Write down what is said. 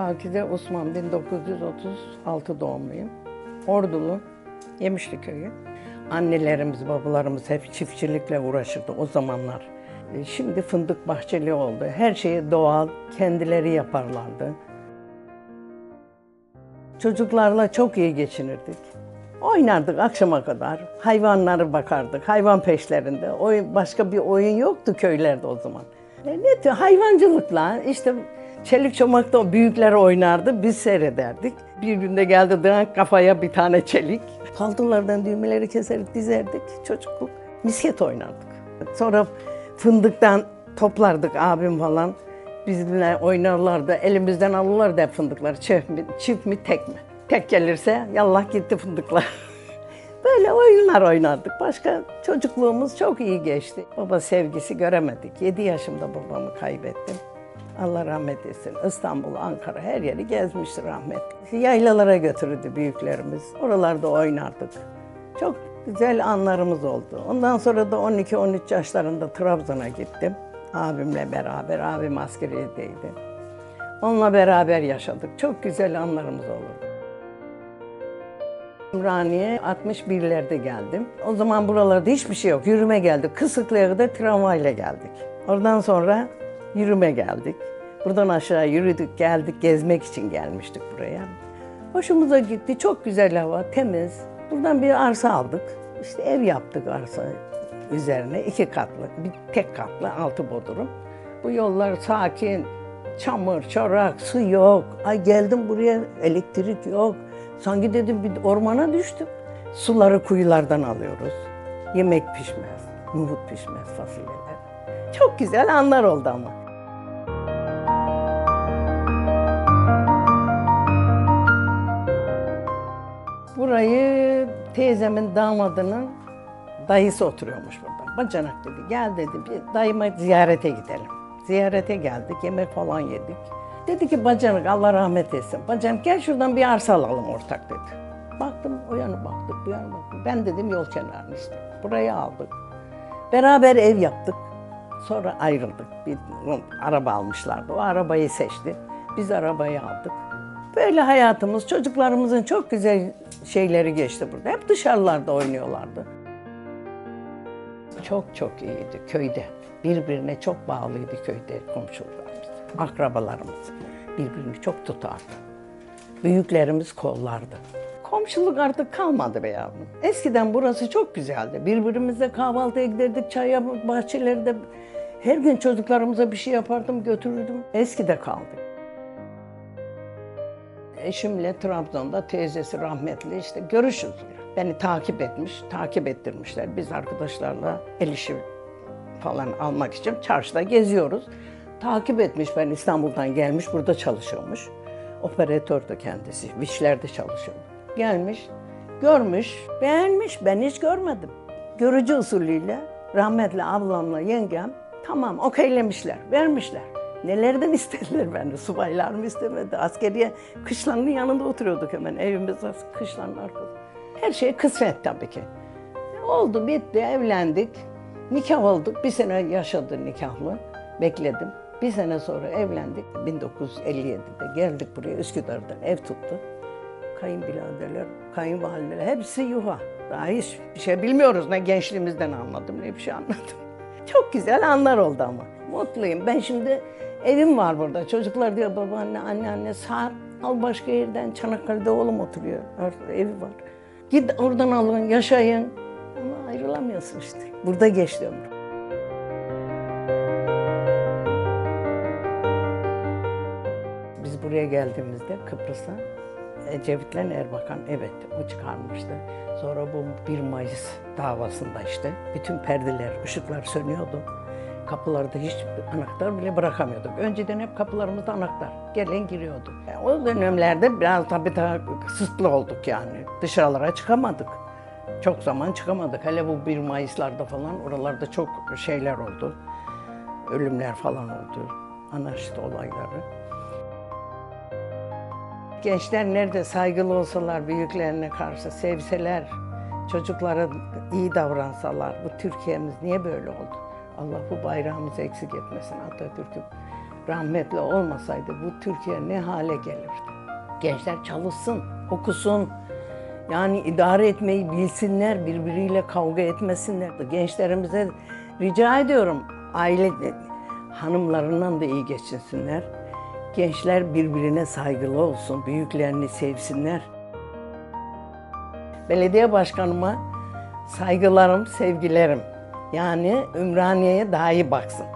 Pakize Osman 1936 doğumluyum. Ordulu, Yemişli köyü. Annelerimiz, babalarımız hep çiftçilikle uğraşırdı o zamanlar. E, Şimdi fındık bahçeli oldu. Her şeyi doğal, kendileri yaparlardı. Çocuklarla çok iyi geçinirdik. Oynardık akşama kadar. Hayvanlara bakardık. Hayvan peşlerinde. Oyun, başka bir oyun yoktu köylerde o zaman. Ne tür hayvancılıkla işte çelik çomakta büyükler oynardı. Biz seyrederdik. Bir günde geldi dınak kafaya bir tane çelik. Paltolardan düğmeleri keserek dizerdik. Çocukluk. Misket oynardık. Sonra fındıktan toplardık abim falan. Bizimle oynarlardı. Elimizden alırlardı fındıkları. Çift mi, çift mi tek mi? Tek gelirse yallah gitti fındıklar. Böyle oyunlar oynardık. Başka çocukluğumuz çok iyi geçti. Baba sevgisi göremedik. 7 yaşımda babamı kaybettim. Allah rahmet etsin. İstanbul, Ankara her yeri gezmiştir rahmetli. Yaylalara götürürdü büyüklerimiz. Oralarda oynardık. Çok güzel anlarımız oldu. Ondan sonra da 12-13 yaşlarında Trabzon'a gittim. Abimle beraber. Abim askeriyedeydi. Onunla beraber yaşadık. Çok güzel anlarımız oldu. Ümraniye 61'lerde geldim. O zaman buralarda hiçbir şey yok. Yürüme geldik. Kısıklığa kadar tramvayla geldik. Oradan sonra yürüme geldik. Buradan aşağı yürüdük, geldik. Gezmek için gelmiştik buraya. Hoşumuza gitti. Çok güzel hava, temiz. Buradan bir arsa aldık. İşte ev yaptık arsa üzerine. iki katlı, bir tek katlı, altı bodrum. Bu yollar sakin, çamur, çorak, su yok. Ay geldim buraya elektrik yok. Sanki dedim bir ormana düştüm. Suları kuyulardan alıyoruz. Yemek pişmez, nohut pişmez, fasulyeler. Çok güzel anlar oldu ama. Burayı teyzemin damadının dayısı oturuyormuş burada. Bacanak dedi, gel dedi, bir dayıma ziyarete gidelim. Ziyarete geldik, yemek falan yedik. Dedi ki bacanak, Allah rahmet etsin. Bacanak gel şuradan bir arsa alalım ortak dedi. Baktım, o yana baktık, bu yana baktık. Ben dedim yol kenarını işte. Burayı aldık. Beraber ev yaptık. Sonra ayrıldık. Bir araba almışlardı. O arabayı seçti. Biz arabayı aldık. Böyle hayatımız, çocuklarımızın çok güzel şeyleri geçti burada. Hep dışarılarda oynuyorlardı. Çok çok iyiydi köyde. Birbirine çok bağlıydı köyde komşularımız, akrabalarımız. Birbirini çok tutardı. Büyüklerimiz kollardı. Komşuluk artık kalmadı be yavrum. Eskiden burası çok güzeldi. Birbirimizle kahvaltıya giderdik, çaya bahçelerde. Her gün çocuklarımıza bir şey yapardım, götürürdüm. Eskide kaldı. Eşimle Trabzon'da teyzesi rahmetli işte görüşürüz. Beni takip etmiş, takip ettirmişler. Biz arkadaşlarla el işi falan almak için çarşıda geziyoruz. Takip etmiş ben İstanbul'dan gelmiş, burada çalışıyormuş. Operatördü kendisi, Vişler'de çalışıyordu. Gelmiş, görmüş, beğenmiş, ben hiç görmedim. Görücü usulüyle rahmetli ablamla yengem tamam okeylemişler, vermişler. Nelerden istediler beni? Subaylar mı istemedi? Askeriye kışlanın yanında oturuyorduk hemen. Evimiz kışlanın arkasında. Her şey kısmet tabii ki. Oldu, bitti, evlendik. Nikah olduk. Bir sene yaşadı nikahlı. Bekledim. Bir sene sonra evlendik. 1957'de geldik buraya Üsküdar'dan ev tuttu. Kayınbiraderler, kayınvalideler hepsi yuva. Daha hiç bir şey bilmiyoruz. Ne gençliğimizden anladım ne bir şey anladım. Çok güzel anlar oldu ama. Mutluyum. Ben şimdi evim var burada. Çocuklar diyor babaanne, anneanne saat al başka yerden. Çanakkale'de oğlum oturuyor. Orada evi var. Git oradan alın, yaşayın. Ama ayrılamıyorsun işte. Burada geçti ömrüm. Biz buraya geldiğimizde Kıbrıs'a Ecevit'le Erbakan evet o çıkarmıştı. Sonra bu 1 Mayıs davasında işte bütün perdeler, ışıklar sönüyordu. Kapılarda hiç anahtar bile bırakamıyorduk. Önceden hep kapılarımızda anahtar. Gelen giriyordu. Yani o dönemlerde biraz tabii daha kısıtlı olduk yani. Dışarılara çıkamadık. Çok zaman çıkamadık. Hele bu 1 Mayıs'larda falan oralarda çok şeyler oldu. Ölümler falan oldu. Anarşist olayları. Gençler nerede saygılı olsalar büyüklerine karşı sevseler, çocuklara iyi davransalar bu Türkiye'miz niye böyle oldu? Allah bu bayrağımızı eksik etmesin Atatürk'ü rahmetli olmasaydı bu Türkiye ne hale gelirdi? Gençler çalışsın, okusun. Yani idare etmeyi bilsinler, birbiriyle kavga etmesinler. Gençlerimize rica ediyorum aile hanımlarından da iyi geçinsinler. Gençler birbirine saygılı olsun, büyüklerini sevsinler. Belediye başkanıma saygılarım, sevgilerim. Yani Ümraniye'ye daha iyi baksın.